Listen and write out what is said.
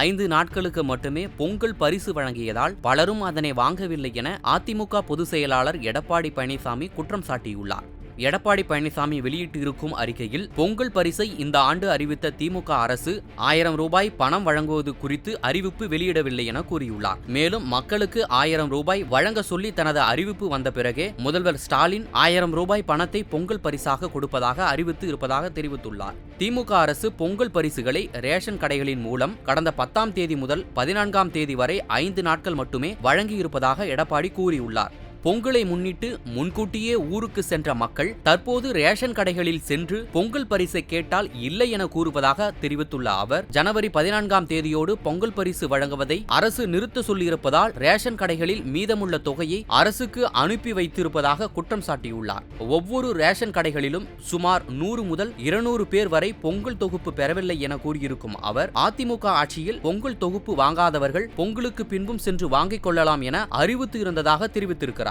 ஐந்து நாட்களுக்கு மட்டுமே பொங்கல் பரிசு வழங்கியதால் பலரும் அதனை வாங்கவில்லை என அதிமுக பொதுச் செயலாளர் எடப்பாடி பழனிசாமி குற்றம் சாட்டியுள்ளார். எடப்பாடி பழனிசாமி வெளியிட்டிருக்கும் அறிக்கையில் பொங்கல் பரிசை இந்த ஆண்டு அறிவித்த திமுக அரசு ஆயிரம் ரூபாய் பணம் வழங்குவது குறித்து அறிவிப்பு வெளியிடவில்லை என கூறியுள்ளார். மேலும் மக்களுக்கு ஆயிரம் ரூபாய் வழங்க சொல்லி தனது அறிவிப்பு வந்த பிறகே முதல்வர் ஸ்டாலின் ஆயிரம் ரூபாய் பணத்தை பொங்கல் பரிசாக கொடுப்பதாக அறிவித்து இருப்பதாக தெரிவித்துள்ளார். திமுக அரசு பொங்கல் பரிசுகளை ரேஷன் கடைகளின் மூலம் கடந்த பத்தாம் தேதி முதல் பதினான்காம் தேதி வரை ஐந்து நாட்கள் மட்டுமே வழங்கியிருப்பதாக எடப்பாடி கூறியுள்ளார். பொங்கலை முன்னிட்டு முன்கூட்டியே ஊருக்கு சென்ற மக்கள் தற்போது ரேஷன் கடைகளில் சென்று பொங்கல் பரிசை கேட்டால் இல்லை என கூறுவதாக தெரிவித்துள்ள அவர் ஜனவரி பதினான்காம் தேதியோடு பொங்கல் பரிசு வழங்குவதை அரசு நிறுத்த சொல்லியிருப்பதால் ரேஷன் கடைகளில் மீதமுள்ள தொகையை அரசுக்கு அனுப்பி வைத்திருப்பதாக குற்றம் சாட்டியுள்ளார். ஒவ்வொரு ரேஷன் கடைகளிலும் சுமார் நூறு முதல் இருநூறு பேர் வரை பொங்கல் தொகுப்பு பெறவில்லை என கூறியிருக்கும் அவர் அதிமுக ஆட்சியில் பொங்கல் தொகுப்பு வாங்காதவர்கள் பொங்கலுக்கு பின்பும் சென்று வாங்கிக் கொள்ளலாம் என அறிவித்து இருந்ததாக தெரிவித்திருக்கிறார்.